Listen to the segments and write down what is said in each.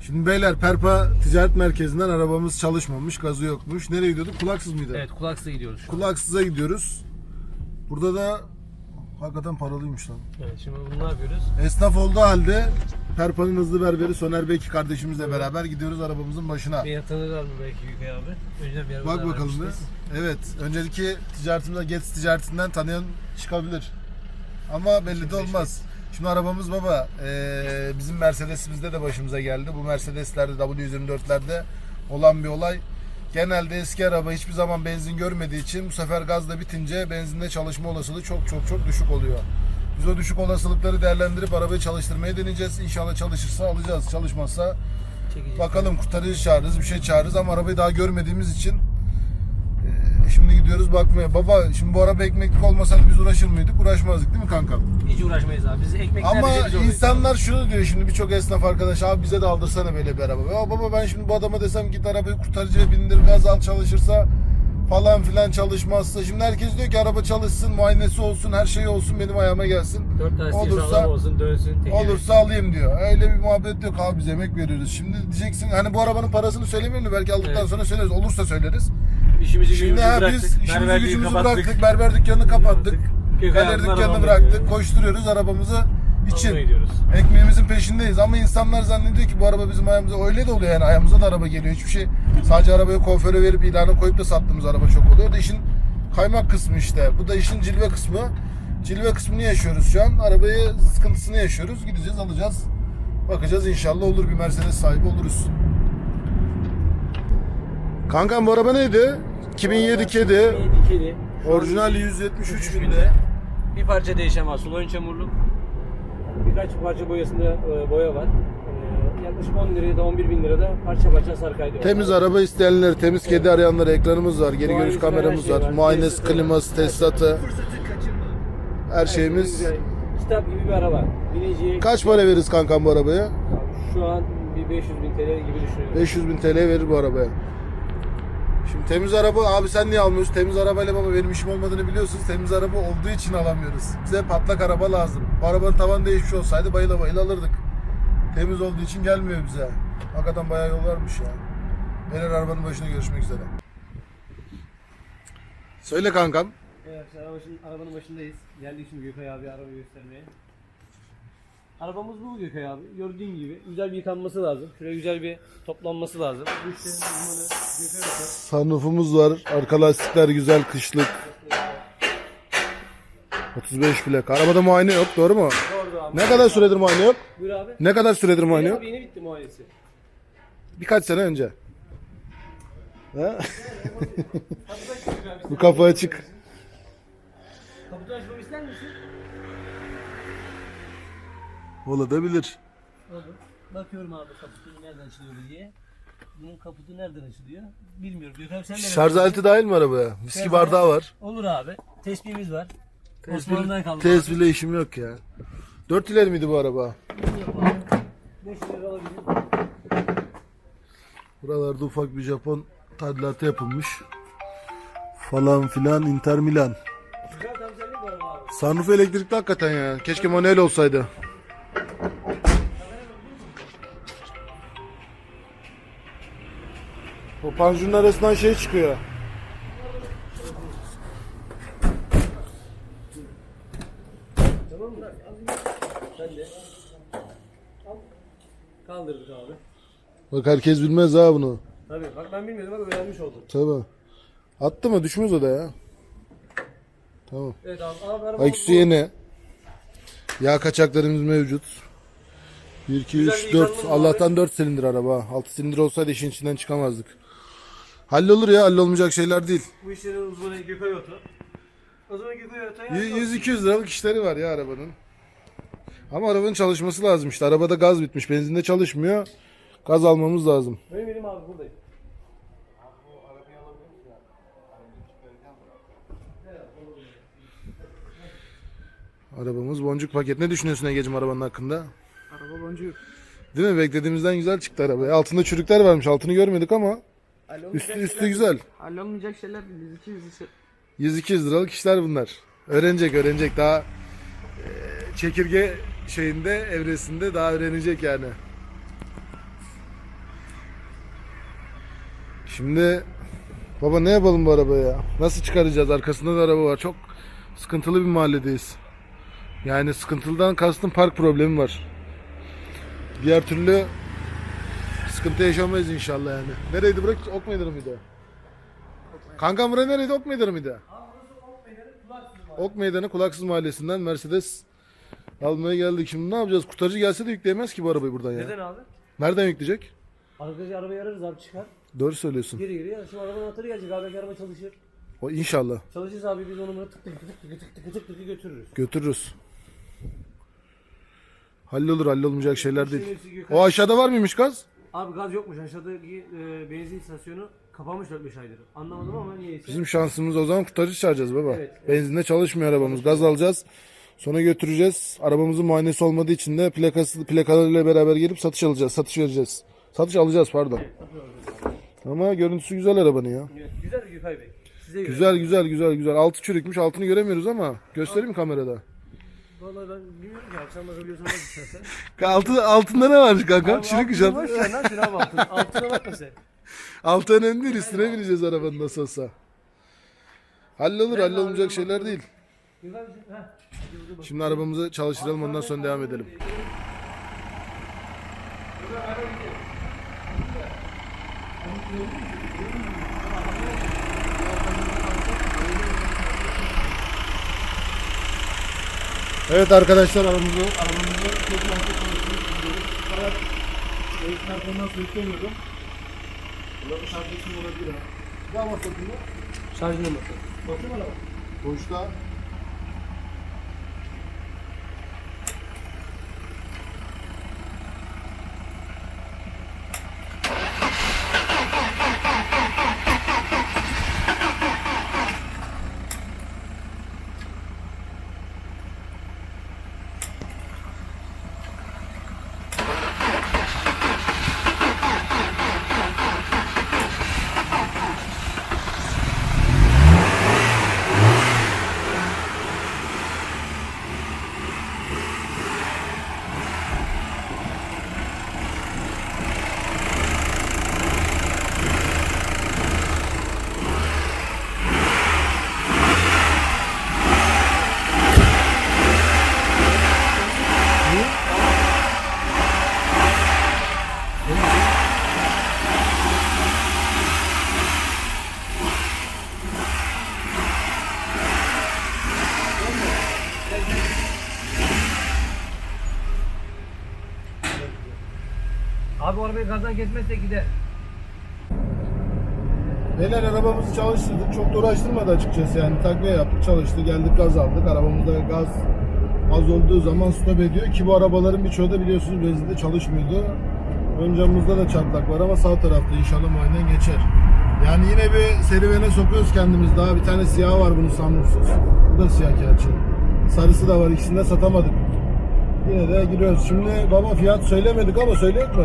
Şimdi beyler Perpa Ticaret Merkezi'nden arabamız çalışmamış, gazı yokmuş. Nereye gidiyorduk? Kulaksız mıydı? Evet kulaksıza gidiyoruz şu an. Kulaksıza gidiyoruz. Burada da hakikaten paralıymış lan. Evet şimdi bunu ne yapıyoruz? Esnaf olduğu halde Perpa'nın hızlı berberi Soner Beki kardeşimizle beraber gidiyoruz arabamızın başına. Beni tanırlar mı belki Gökay abi? Önceden bir araba Bak bakalım bir. Evet, önceki ticaretimde Getz ticaretinden tanıyan çıkabilir. Ama belli de olmaz. Şimdi arabamız baba, eee, bizim Mercedes'imizde de başımıza geldi. Bu Mercedes'lerde, W124'lerde olan bir olay. Genelde eski araba hiçbir zaman benzin görmediği için bu sefer gazla bitince benzinde çalışma olasılığı çok çok çok düşük oluyor. Biz o düşük olasılıkları değerlendirip arabayı çalıştırmaya deneyeceğiz. İnşallah çalışırsa alacağız. Çalışmazsa Çekeceğiz. Bakalım kurtarıcı çağırırız, bir şey çağırırız ama arabayı daha görmediğimiz için şimdi gidiyoruz bakmaya. Baba şimdi bu araba ekmeklik olmasaydı biz uğraşır mıydık? Uğraşmazdık değil mi kankam? Hiç uğraşmayız abi. Biz ekmek Ama biz insanlar şunu diyor şimdi birçok esnaf arkadaş abi bize de aldırsana böyle bir araba. Ya baba ben şimdi bu adama desem git arabayı kurtarıcıya bindir gaz al çalışırsa falan filan çalışmazsa. Şimdi herkes diyor ki araba çalışsın, muayenesi olsun, her şey olsun benim ayağıma gelsin. Dört tane Olursa- olsun dönsün. tekeri. Olursa alayım diyor. Öyle bir muhabbet yok abi biz emek veriyoruz. Şimdi diyeceksin hani bu arabanın parasını söylemiyorum da belki aldıktan Evet. sonra söyleriz. Olursa söyleriz. İşimizi Şimdi gücümüzü ha, bıraktık. biz işimizi berberliği gücümüzü kapattık. bıraktık. Berber dükkanını kapattık. Gökay Galeri abinin dükkanını arabamı bıraktık. Koşturuyoruz arabamızı için. Gidiyoruz. Ekmeğimizin peşindeyiz ama insanlar zannediyor ki bu araba bizim ayağımıza öyle de oluyor yani ayağımıza da araba geliyor hiçbir şey sadece arabayı kuaföre verip ilana koyup da sattığımız araba çok oluyor da işin kaymak kısmı işte bu da işin cilve kısmı cilve kısmını yaşıyoruz şu an arabayı sıkıntısını yaşıyoruz gideceğiz alacağız bakacağız inşallah olur bir Mercedes sahibi oluruz Kankam bu araba neydi? 2007 kedi kedi. orijinal 173 binde. Bir parça değişen var. Sulu ön çamurluk. Birkaç parça boyasında e, boya var. E, yaklaşık 10 liraya da 11 bin lirada parça parça sarı kaydı var. Temiz araba isteyenler, temiz kedi arayanlar ekranımız var, geri görüş Muayenesi var, kameramız şey var, var. muayenesi, var. kliması, tesisatı, her şeyimiz. Güzel. Kitap gibi bir araba. Biniciye Kaç para veririz kankam bu arabaya? şu an bir 500 bin TL gibi düşünüyorum. 500 bin TL verir bu arabaya. Şimdi temiz araba, abi sen niye almıyorsun? Temiz arabayla baba benim işim olmadığını biliyorsunuz. Temiz araba olduğu için alamıyoruz. Bize patlak araba lazım. Bu arabanın tavan değişmiş olsaydı bayıla bayıla alırdık. Temiz olduğu için gelmiyor bize. Hakikaten bayağı yol varmış ya. Beyler arabanın başına görüşmek üzere. Söyle kankam. Evet, arabanın, başındayız. Geldik şimdi Gökay abi arabayı göstermeye. Arabamız bu Gökay abi. Gördüğün gibi güzel bir yıkanması lazım. Şuraya güzel bir toplanması lazım. Bu işte uzmanı Gökay Hoca. Sunroofumuz var. Arka lastikler güzel kışlık. 35 plak. Arabada muayene yok doğru mu? Doğru abi. Ne kadar süredir muayene yok? Buyur abi. Ne kadar süredir muayene Yeni yok? abi yeni bitti muayenesi. Birkaç sene önce. Ha? Kapıdan. Bu kafa açık. Kaputu açmamı Olabilir. Olur. Bakıyorum abi kaputu nereden açılıyor diye. Bunun kaputu nereden açılıyor? Bilmiyorum. Gökhan sen nereden Şarj aleti dahil mi arabaya? Viski bardağı var. Olur abi. Tespihimiz var. Osmanlı'dan kalma. Tesbile işim yok ya. 4 ileri miydi bu araba? 5 lira alabilir. Buralarda ufak bir Japon tadilatı yapılmış. Falan filan Inter Milan. Güzel temsellik var abi. Sunroof elektrikli hakikaten ya. Keşke manuel olsaydı. O panjurun arasından şey çıkıyor. Tamam mı? Sen de. Al. Kaldırdık abi. Bak herkes bilmez ha bunu. Tabii bak ben bilmiyordum bak öğrenmiş oldum. Tabi. Attı mı? Düşmez o da ya. Tamam. Evet abi. Abi araba Aküsü yeni. Yağ kaçaklarımız mevcut. 1, 2, Güzel 3, bir 4. yıkanma var Allah'tan 4 silindir araba. 6 silindir olsaydı işin içinden çıkamazdık. Hallolur ya. Hallolmayacak şeyler değil. Bu işlerin uzmanı Gökay Oto. O zaman Gökay Oto'ya 100-200 liralık işleri var ya arabanın. Ama arabanın çalışması lazım işte. Arabada gaz bitmiş. Benzinde çalışmıyor. Gaz almamız lazım. Benim elim abi buradayım. Arabamız boncuk paket. Ne düşünüyorsun Ege'cim arabanın hakkında? Araba boncuğu. Değil mi? Beklediğimizden güzel çıktı araba. Altında çürükler varmış. Altını görmedik ama üstü üstü güzel. Hallolmayacak şeyler değil. Biz iki yüz 100-200 liralık işler bunlar. Öğrenecek öğrenecek daha e, çekirge şeyinde evresinde daha öğrenecek yani. Şimdi baba ne yapalım bu arabaya? Nasıl çıkaracağız? Arkasında da araba var. Çok sıkıntılı bir mahalledeyiz. Yani sıkıntılıdan kastım park problemi var. Diğer türlü sıkıntı yaşamayız inşallah yani. Nereydi bırak? Ok meydanı mıydı? Kankam bura nereydi? Ok meydanı mıydı? Ok meydanı Kulaksız Mahallesi'nden Mercedes almaya geldik. Şimdi ne yapacağız? Kurtarıcı gelse de yükleyemez ki bu arabayı buradan ya. Neden abi? Nereden yükleyecek? Arkadaşı arabayı ararız abi çıkar. Doğru söylüyorsun. Geri geri ya. Şimdi arabanın anahtarı gelecek abi. Araba çalışır. O inşallah. Çalışırsa abi biz onu bunu tık tık tık tık tık tık tık tık götürürüz. Götürürüz. Hallolur hallolmayacak şeyler değil. O aşağıda var mıymış gaz? Abi gaz yokmuş. Aşağıdaki e, benzin istasyonu kapanmış 4-5 aydır. Anlamadım ama niyeyse. Bizim şansımız o zaman kurtarıcı çağıracağız baba. Evet, evet. Benzinde çalışmıyor arabamız. Gaz alacağız. Sonra götüreceğiz. Arabamızın muayenesi olmadığı için de plakası plakalarıyla beraber gelip satış alacağız. Satış vereceğiz. Satış alacağız pardon. Ama görüntüsü güzel arabanın ya. Evet, güzel Gökay Bey. Size göre. Güzel güzel güzel güzel. Altı çürükmüş. Altını göremiyoruz ama göstereyim kamerada. Vallahi ben bilmiyorum ki akşam bakabiliyorsun bak istersen. Altı, altında ne var kanka? Şirin güzel. Altına bak ya lan şuna. Altına bak mesela. Altı önemli değil. Üstüne bineceğiz arabanın nasıl olsa. Hallolur. Hallolunacak şeyler değil. Şimdi arabamızı çalıştıralım ondan sonra devam edelim. Evet arkadaşlar aramızı aramızı çok mantıklı konuşuyoruz. Fakat eğitim performans yüklemiyordum. Burada şarj için olabilir ha. Ne var satında? Şarj numarası. Bakın bana bak. Boşta arabayı gazdan kesmezsek gider. Beyler arabamızı çalıştırdık. Çok da uğraştırmadı açıkçası yani. Takviye yaptık, çalıştı, geldik gaz aldık. Arabamızda gaz az olduğu zaman stop ediyor ki bu arabaların birçoğu da biliyorsunuz benzinde çalışmıyordu. Ön camımızda da çatlak var ama sağ tarafta inşallah muayenen geçer. Yani yine bir serüvene sokuyoruz kendimiz. Daha bir tane siyah var bunun samlursuz. Bu da siyah gerçi. Sarısı da var. İkisini de satamadık. Yine de giriyoruz. Şimdi baba fiyat söylemedik ama söyleyek mi?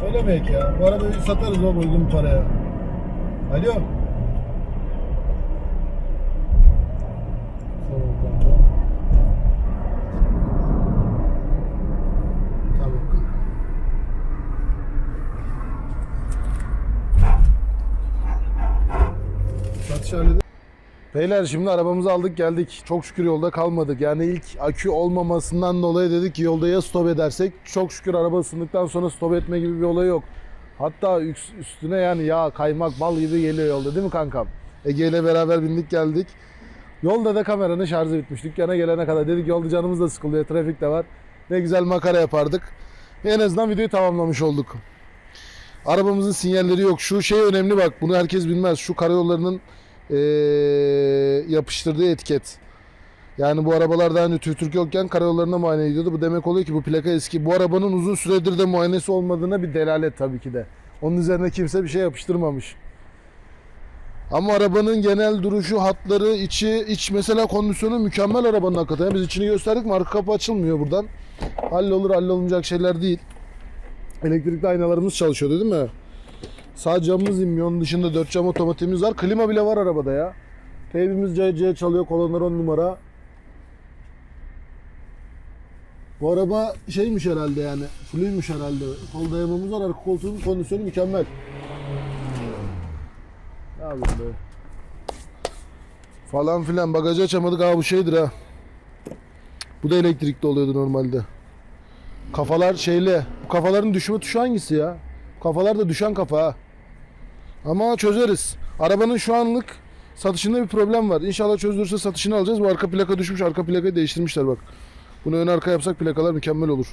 Söylemeyek ya. Bu arabayı satarız baba uygun paraya. Alo. Tamam kanka. Tamam kanka. Satış halledin. Beyler şimdi arabamızı aldık geldik. Çok şükür yolda kalmadık. Yani ilk akü olmamasından dolayı dedik ki yolda ya stop edersek. Çok şükür araba ısındıktan sonra stop etme gibi bir olay yok. Hatta üst- üstüne yani yağ, kaymak, bal gibi geliyor yolda değil mi kankam? Ege ile beraber bindik geldik. Yolda da kameranın şarjı bitmiş. Dükkana gelene kadar dedik yolda canımız da sıkılıyor. Trafik de var. Ne güzel makara yapardık. En azından videoyu tamamlamış olduk. Arabamızın sinyalleri yok. Şu şey önemli bak. Bunu herkes bilmez. Şu karayollarının eee, yapıştırdığı etiket. Yani bu arabalarda hani TÜRK yokken karayollarına muayene ediyordu. Bu demek oluyor ki bu plaka eski. Bu arabanın uzun süredir de muayenesi olmadığına bir delalet tabii ki de. Onun üzerine kimse bir şey yapıştırmamış. Ama arabanın genel duruşu, hatları, içi, iç mesela kondisyonu mükemmel arabanın hakikaten. Biz içini gösterdik mi arka kapı açılmıyor buradan. Hallolur hallolmayacak şeyler değil. Elektrikli aynalarımız çalışıyordu değil mi? Sağ camımız. Onun dışında dört cam otomatiğimiz var. Klima bile var arabada ya. Teybimiz CC çalıyor. Kolonlar 10 numara. Bu araba şeymiş herhalde yani. Fullüymüş herhalde. Kol dayamamız var. Arka koltuğun kondisyonu mükemmel. yapayım be? Falan filan bagajı açamadık ha bu şeydir ha. Bu da elektrikli oluyordu normalde. Kafalar şeyli. Bu kafaların düşme tuşu hangisi ya? Kafalar da düşen kafa ha. Ama çözeriz. Arabanın şu anlık satışında bir problem var. İnşallah çözülürse satışını alacağız. Bu arka plaka düşmüş. Arka plakayı değiştirmişler bak. Bunu ön arka yapsak plakalar mükemmel olur.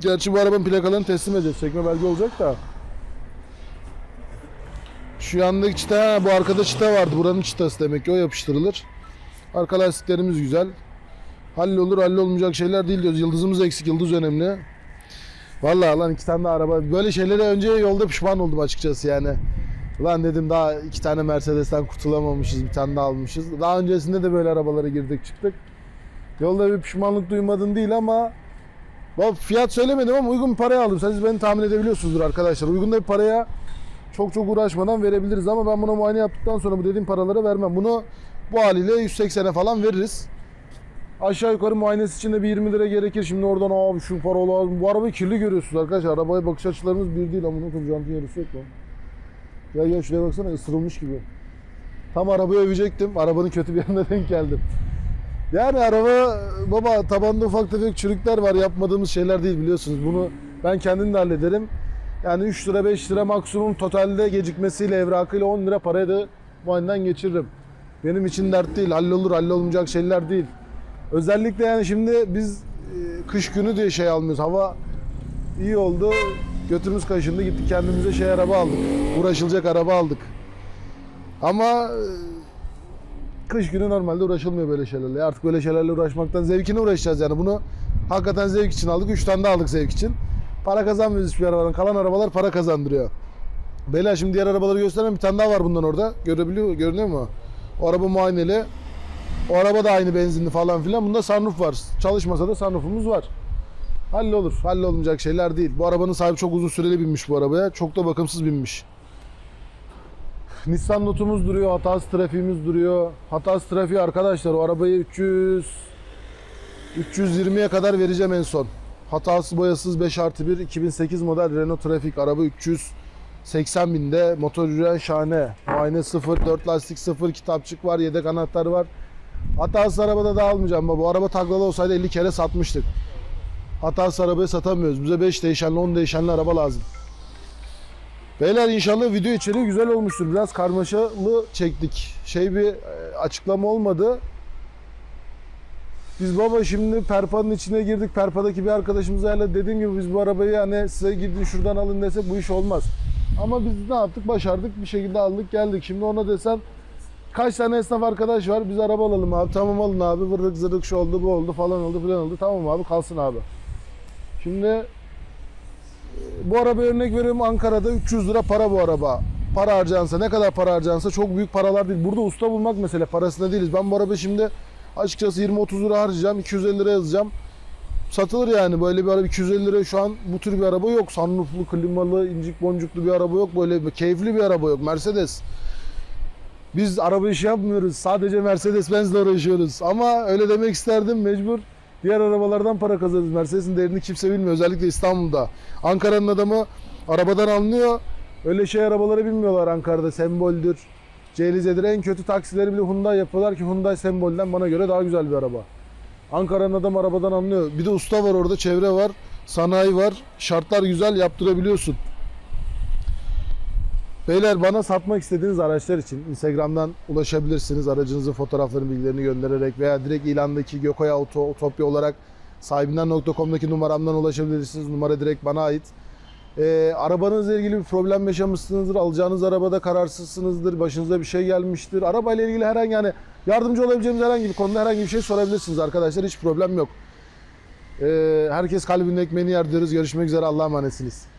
Gerçi bu arabanın plakalarını teslim edeceğiz. Çekme belge olacak da. Şu yandaki çıta, ha, bu arkada çıta vardı. Buranın çıtası demek ki o yapıştırılır. Arka lastiklerimiz güzel. Hallolur hallolmayacak şeyler değil diyoruz. Yıldızımız eksik, yıldız önemli. Vallahi lan iki tane de araba. Böyle şeylere önce yolda pişman oldum açıkçası yani. Ulan dedim daha iki tane Mercedes'ten kurtulamamışız, bir tane daha almışız. Daha öncesinde de böyle arabalara girdik çıktık. Yolda bir pişmanlık duymadın değil ama fiyat söylemedim ama uygun bir paraya aldım. Siz beni tahmin edebiliyorsunuzdur arkadaşlar. Uygun da bir paraya çok çok uğraşmadan verebiliriz ama ben buna muayene yaptıktan sonra bu dediğim paralara vermem. Bunu bu haliyle 180'e falan veririz. Aşağı yukarı muayenesi için de bir 20 lira gerekir. Şimdi oradan abi şu para lazım. Bu arabayı kirli görüyorsunuz arkadaşlar. Arabaya bakış açılarımız bir değil ama bunun jantın yarısı yok lan. Gel gel şuraya baksana ısırılmış gibi. Tam arabayı övecektim. Arabanın kötü bir yerine denk geldim. Yani araba baba tabanda ufak tefek çürükler var. Yapmadığımız şeyler değil biliyorsunuz. Bunu ben kendim de hallederim. Yani 3 lira 5 lira maksimum totalde gecikmesiyle evrakıyla 10 lira parayı da muayeneden geçiririm. Benim için dert değil. Hallolur hallolmayacak şeyler değil. Özellikle yani şimdi biz e, kış günü diye şey almıyoruz. Hava iyi oldu. Götümüz kaşındı gittik kendimize şey araba aldık. Uğraşılacak araba aldık. Ama e, kış günü normalde uğraşılmıyor böyle şeylerle. Artık böyle şeylerle uğraşmaktan zevkine uğraşacağız yani. Bunu hakikaten zevk için aldık. 3 tane de aldık zevk için. Para kazanmıyoruz hiçbir arabadan. Kalan arabalar para kazandırıyor. Beyler şimdi diğer arabaları göstermem. Bir tane daha var bundan orada. Görebiliyor, görünüyor mu? O araba muayeneli. O araba da aynı benzinli falan filan. Bunda sunroof var. Çalışmasa da sunroofumuz var. Hallolur. Hallolmayacak şeyler değil. Bu arabanın sahibi çok uzun süreli binmiş bu arabaya. Çok da bakımsız binmiş. Nissan notumuz duruyor. Hatası trafiğimiz duruyor. Hatası trafiği arkadaşlar o arabayı 300 320'ye kadar vereceğim en son. Hatası boyasız 5 artı 1 2008 model Renault Traffic araba 380 binde motor yürüyen şahane muayene 0 4 lastik 0 kitapçık var yedek anahtar var Hatası arabada da almayacağım baba bu araba taklalı olsaydı 50 kere satmıştık Hatası arabayı satamıyoruz bize 5 değişenli 10 değişenli araba lazım Beyler inşallah video içeriği güzel olmuştur biraz karmaşalı çektik şey bir e, açıklama olmadı biz baba şimdi Perpa'nın içine girdik. Perpa'daki bir arkadaşımızla dediğim gibi biz bu arabayı hani size gidin şuradan alın desek bu iş olmaz. Ama biz ne yaptık? Başardık. Bir şekilde aldık geldik. Şimdi ona desem kaç tane esnaf arkadaş var biz araba alalım abi. Tamam alın abi. Vırrık zırrık şu oldu bu oldu falan oldu filan oldu. Tamam abi kalsın abi. Şimdi e, bu araba örnek veriyorum Ankara'da 300 lira para bu araba. Para harcansa ne kadar para harcansa çok büyük paralar değil. Burada usta bulmak mesele parasında değiliz. Ben bu araba şimdi Açıkçası 20-30 lira harcayacağım. 250 lira yazacağım. Satılır yani. Böyle bir araba 250 lira şu an bu tür bir araba yok. Sunrooflu, klimalı, incik boncuklu bir araba yok. Böyle bir keyifli bir araba yok. Mercedes. Biz araba işi yapmıyoruz. Sadece Mercedes Benz'le uğraşıyoruz. Ama öyle demek isterdim mecbur. Diğer arabalardan para kazanırız. Mercedes'in değerini kimse bilmiyor. Özellikle İstanbul'da. Ankara'nın adamı arabadan anlıyor. Öyle şey arabaları bilmiyorlar Ankara'da. Semboldür. Ceylize'dir. En kötü taksileri bile Hyundai yapıyorlar ki Hyundai sembolden bana göre daha güzel bir araba. Ankara'nın adam arabadan anlıyor. Bir de usta var orada, çevre var, sanayi var. Şartlar güzel, yaptırabiliyorsun. Beyler bana satmak istediğiniz araçlar için Instagram'dan ulaşabilirsiniz. Aracınızın fotoğraflarını, bilgilerini göndererek veya direkt ilandaki Gökoy Auto, Otopya olarak sahibinden.com'daki numaramdan ulaşabilirsiniz. Numara direkt bana ait. Ee, arabanızla ilgili bir problem yaşamışsınızdır. Alacağınız arabada kararsızsınızdır. Başınıza bir şey gelmiştir. Arabayla ilgili herhangi yani yardımcı olabileceğimiz herhangi bir konuda herhangi bir şey sorabilirsiniz arkadaşlar. Hiç problem yok. Ee, herkes kalbinin ekmeğini yer diyoruz. Görüşmek üzere. Allah'a emanetsiniz.